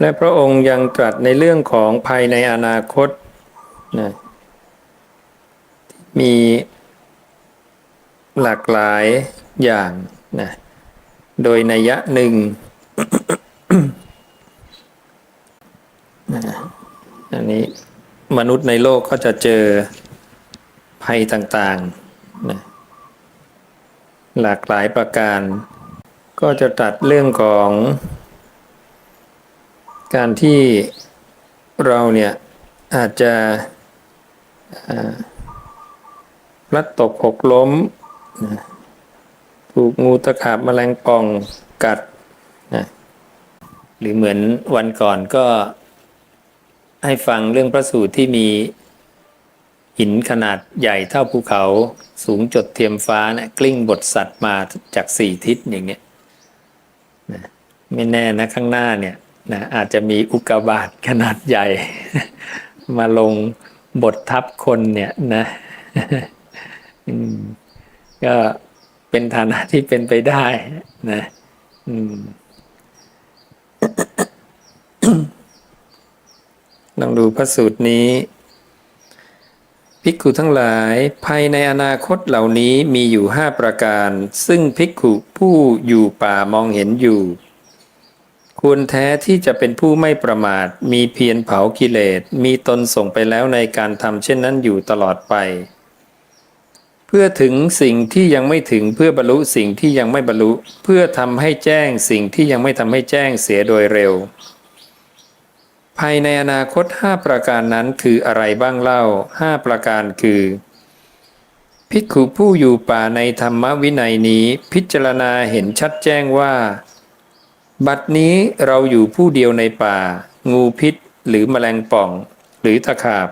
และพระองค์ยังตรัสในเรื่องของภัยในอนาคตนะมีหลากหลายอย่างนะโดยนัยยะหนึ่งนะอันนี้มนุษย์ในโลกก็จะเจอภัยต่างๆนะหลากหลายประการ ก็จะตัดเรื่องของ การที่เราเนี่ยอาจจะพลัดตกหกล้มนะถูกงูตะขาบแมลงป่องกัดนะหรือเหมือนวันก่อนก็ให้ฟังเรื่องพระสูตรที่มีหินขนาดใหญ่เท่าภูเขาสูงจดเทียมฟ้านะกลิ้งบทสัตว์มาจากสี่ทิศอย่างเงี้ยนะไม่แน่นะข้างหน้าเนี่ย นะอาจจะมีอุกกาบาตขนาดใหญ่ มาลงบททับคนเนี่ยนะก็เป็นฐานะที่เป็นไปได้นะลองดูพระสูตรนี้ภิกขุทั้งหลายภายในอนาคตเหล่านี้มีอยู่ห้าประการ ซึ่งภิกขุผู้อยู่ป่ามองเห็นอยู่ ควรแท้ที่จะเป็นผู้ไม่ประมาท มีเพียรเผากิเลส มีตนส่งไปแล้วในการทำเช่นนั้นอยู่ตลอดไป เพื่อถึงสิ่งที่ยังไม่ถึงเพื่อบรรลุสิ่งที่ยังไม่บรรลุ เพื่อทำให้แจ้งสิ่งที่ยังไม่ทำให้แจ้งเสียโดยเร็ว ภายในอนาคต 5 ประการนั้นคืออะไรบ้างเล่า 5 ประการคือภิกขุผู้อยู่ป่าในธรรมวินัยนี้ พิจารณาเห็นชัดแจ้งว่า บัดนี้เราอยู่ผู้เดียวในป่า งูพิษหรือแมลงป่อง หรือตะขาบ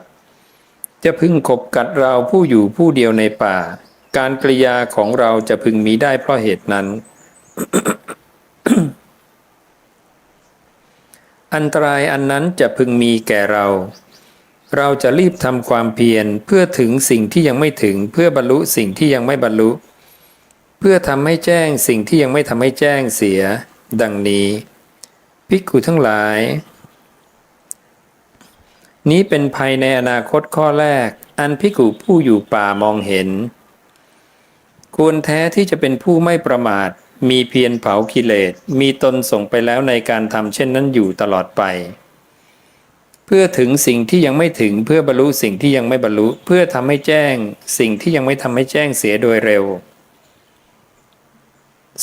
จะพึงขบกัดเราผู้อยู่ผู้เดียวในป่า การกริยาของเราจะพึงมีได้เพราะเหตุนั้น อันตรายอันนั้นจะพึงมีแก่เรา เราจะรีบทำความเพียรเพื่อถึงสิ่งที่ยังไม่ถึงเพื่อบรรลุสิ่งที่ยังไม่บรรลุ เพื่อทำให้แจ้งสิ่งที่ยังไม่ทำให้แจ้งเสีย ดังนี้ภิกขุทั้งหลาย นี้เป็นภัยในอนาคตข้อแรก อันภิกขุผู้อยู่ป่ามองเห็น ควรแท้ที่จะเป็นผู้ไม่ประมาท มีเพียรเผากิเลส มีตนส่งไปแล้วในการทำเช่นนั้นอยู่ตลอดไป เพื่อถึงสิ่งที่ยังไม่ถึงเพื่อบรรลุสิ่งที่ยังไม่บรรลุ เพื่อทำให้แจ้ง สิ่งที่ยังไม่ทำให้แจ้งเสียโดยเร็ว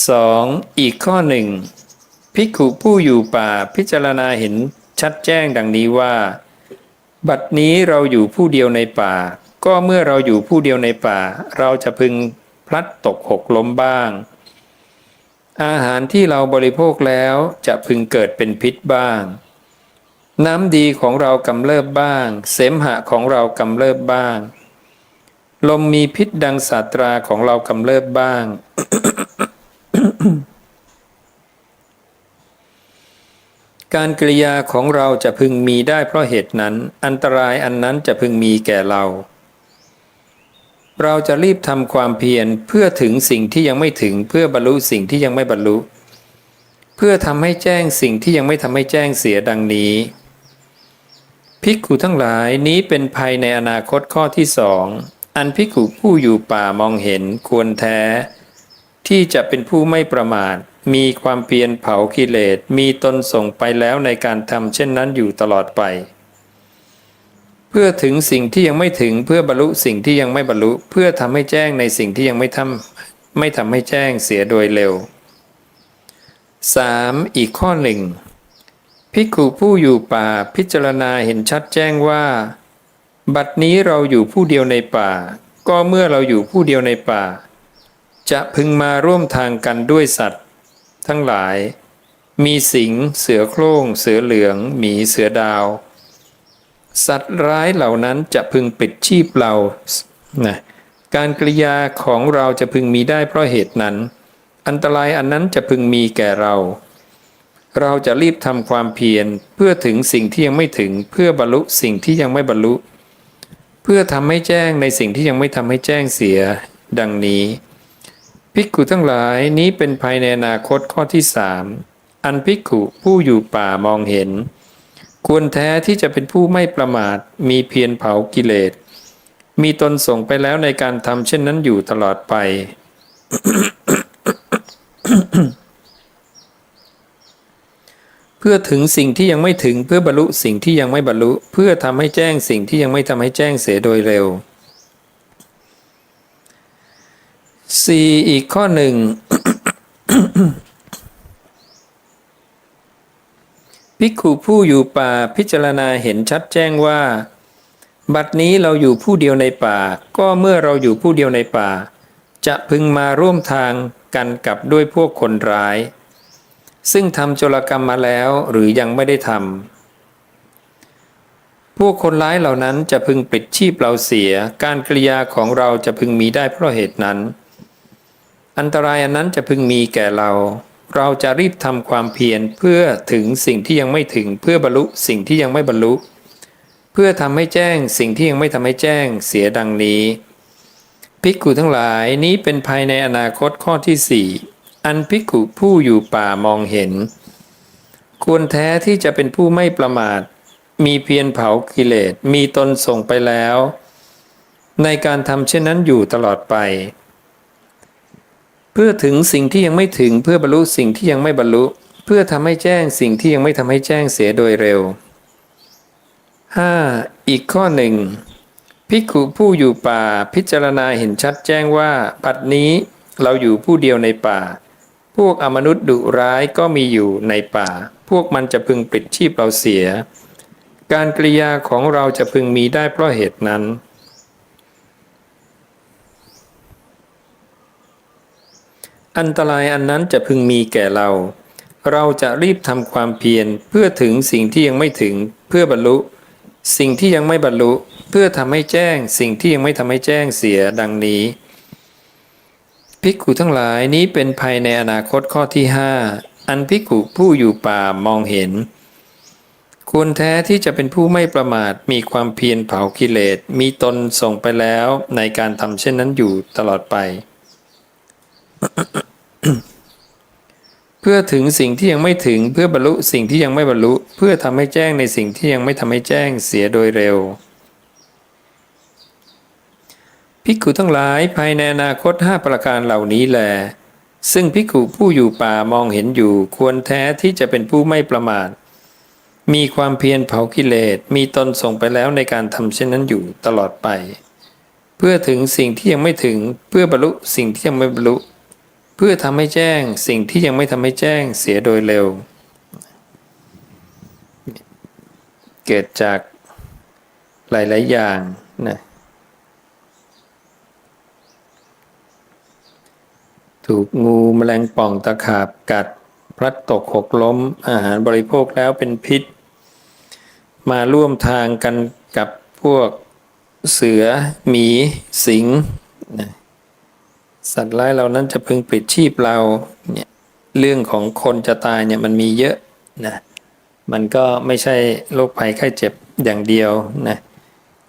2. อีกข้อหนึ่งภิกขุผู้อยู่ป่าพิจารณาเห็นชัดแจ้งดังนี้ว่า บัดนี้เราอยู่ผู้เดียวในป่า ก็เมื่อเราอยู่ผู้เดียวในป่า เราจะพึงพลัดตกหกล้มบ้าง อาหารที่เราบริโภคแล้วจะพึงเกิดเป็นพิษบ้าง น้ำดีของเรากำเริบบ้าง เสมหะของเรากำเริบบ้าง ลมมีพิษดังสาตราของเรากำเริบบ้าง การกริยาของเราจะพึงมีได้เพราะเหตุนั้น อันตรายอันนั้นจะพึงมีแก่เรา เราจะรีบทำความเพียรเพื่อถึงสิ่งที่ยังไม่ถึงเพื่อบรรลุสิ่งที่ยังไม่บรรลุ เพื่อทำให้แจ้งสิ่งที่ยังไม่ทำให้แจ้งเสียดังนี้ภิกขุทั้งหลายนี้เป็นภัยในอนาคตข้อที่สองอันภิกขุผู้อยู่ป่ามองเห็นควรแท้ ที่จะเป็นผู้ไม่ประมาทมีความเพียรเผากิเลสมีตนส่งไปแล้วในการทำเช่นนั้นอยู่ตลอดไป เพื่อถึงสิ่งที่ยังไม่ถึงเพื่อบรรลุสิ่งที่ยังไม่บรรลุ เพื่อทำให้แจ้งในสิ่งที่ยังไม่ทำไม่ทำให้แจ้งเสียโดยเร็ว 3. อีกข้อหนึ่งภิกขุผู้อยู่ป่าพิจารณาเห็นชัดแจ้งว่า บัดนี้เราอยู่ผู้เดียวในป่า ก็เมื่อเราอยู่ผู้เดียวในป่า จะพึงมาร่วมทางกันด้วยสัตว์ ทั้งหลาย มีสิงห์เสือโคร่ง เสือเหลือง หมีเสือดาว สัตว์ร้ายเหล่านั้นจะพึงปิดชีพเรานะการกริยาของเราจะพึงมีได้เพราะเหตุนั้น อันตรายอันนั้นจะพึงมีแก่เรา เราจะรีบทำความเพียรเพื่อถึงสิ่งที่ยังไม่ถึงเพื่อบรรลุสิ่งที่ยังไม่บรรลุ เพื่อทำให้แจ้งในสิ่งที่ยังไม่ทำให้แจ้งเสีย ดังนี้ ภิกขุทั้งหลายนี้เป็นภายในอนาคตข้อที่สามอันภิกขุผู้อยู่ป่ามองเห็น ควรแท้ที่จะเป็นผู้ไม่ประมาทมีเพียรเผากิเลส มีตนส่งไปแล้วในการทำเช่นนั้นอยู่ตลอดไป เพื่อถึงสิ่งที่ยังไม่ถึงเพื่อบรรลุสิ่งที่ยังไม่บรรลุ เพื่อทำให้แจ้งสิ่งที่ยังไม่ทำให้แจ้งเสียโดยเร็ว 4. อีกข้อหนึ่งภิกขุผู้อยู่ป่าพิจารณาเห็นชัดแจ้งว่า บัดนี้เราอยู่ผู้เดียวในป่า ก็เมื่อเราอยู่ผู้เดียวในป่า จะพึงมาร่วมทางกันกับด้วยพวกคนร้าย ซึ่งทำโจรกรรมมาแล้วหรือยังไม่ได้ทำพวกคนร้ายเหล่านั้นจะพึงปิดชีพเราเสีย การกริยาของเราจะพึงมีได้เพราะเหตุนั้น อันตรายอันนั้นจะพึงมีแก่เรา เราจะรีบทำความเพียรเพื่อถึงสิ่งที่ยังไม่ถึงเพื่อบรรลุสิ่งที่ยังไม่บรรลุ เพื่อทำให้แจ้งสิ่งที่ยังไม่ทำให้แจ้งเสียดังนี้ภิกขุทั้งหลายนี้เป็นภายในอนาคตข้อที่สี่อันภิกขุผู้อยู่ป่ามองเห็น ควรแท้ที่จะเป็นผู้ไม่ประมาท มีเพียรเผากิเลสมีตนส่งไปแล้ว ในการทำเช่นนั้นอยู่ตลอดไป เพื่อถึงสิ่งที่ยังไม่ถึงเพื่อบรรลุสิ่งที่ยังไม่บรรลุ เพื่อทำให้แจ้งสิ่งที่ยังไม่ทำให้แจ้งเสียโดยเร็ว 5. อีกข้อหนึ่งภิกขุผู้อยู่ป่าพิจารณาเห็นชัดแจ้งว่าปัดนี้เราอยู่ผู้เดียวในป่า พวกอมนุษย์ดุร้ายก็มีอยู่ในป่า พวกมันจะพึงปิดชีพเราเสีย การกริยาของเราจะพึงมีได้เพราะเหตุนั้น อันตรายอันนั้นจะพึงมีแก่เรา เราจะรีบทำความเพียรเพื่อถึงสิ่งที่ยังไม่ถึงเพื่อบรรลุ สิ่งที่ยังไม่บรรลุ เพื่อทำให้แจ้ง สิ่งที่ยังไม่ทำให้แจ้งเสียดังนี้ภิกขุทั้งหลายนี้เป็นภายในอนาคตข้อที่ห้าอันภิกขุผู้อยู่ป่ามองเห็น ควรแท้ที่จะเป็นผู้ไม่ประมาทมีความเพียรเผากิเลสมีตนส่งไปแล้วในการทำเช่นนั้นอยู่ตลอดไป พื่อถึงสิ่งที่ยังไม่ถึงเพื่อบรรลุสิ่งที่ยังไม่บรรลุ เพื่อทำให้แจ้งในสิ่งที่ยังไม่ทำให้แจ้งเสียโดยเร็ว ภิกขุทั้งหลายภายในอนาคตห้าประการเหล่านี้แล ซึ่งภิกขุผู้อยู่ป่ามองเห็นอยู่ควรแท้ที่จะเป็นผู้ไม่ประมาท มีความเพียรเผากิเลสมีตนส่งไปแล้วในการทำเช่นนั้นอยู่ตลอดไป เพื่อถึงสิ่งที่ยังไม่ถึงเพื่อบรรลุสิ่งที่ยังไม่บรรลุ เพื่อทำให้แจ้งสิ่งที่ยังไม่ทำให้แจ้งเสียโดยเร็ว เกิดจากหลาย ๆ อย่างนะถูกงูแมลงป่องตะขาบกัด พลัดตกหกล้มอาหารบริโภคแล้วเป็นพิษ มาร่วมทางกันกับพวกเสือ หมี สิงนะ สัตว์ร้ายเหล่านั้นจะพึงปิดชีพเราเนี่ยเรื่องของคนจะตายเนี่ยมันมีเยอะนะมันก็ไม่ใช่โรคภัยไข้เจ็บอย่างเดียวนะ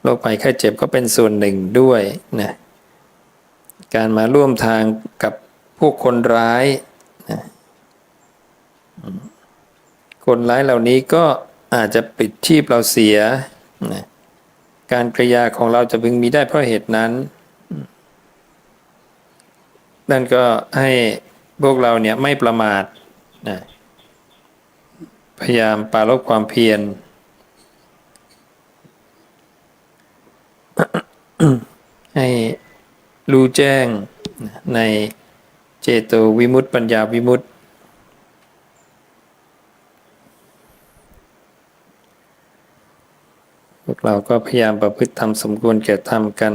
โรคภัยไข้เจ็บก็เป็นส่วนหนึ่งด้วยนะการมาร่วมทางกับพวกคนร้ายนะคนร้ายเหล่านี้ก็อาจจะปิดชีพเราเสียนะการกริยาของเราจะพึงมีได้เพราะเหตุนั้น นั่นก็ให้พวกเราเนี่ยไม่ประมาทนะพยายามปราลบความเพียรให้รู้แจ้งในเจโตวิมุตติปัญญาวิมุตติ พวกเราก็พยายามประพฤติทำสมควรแก่ธรรมกัน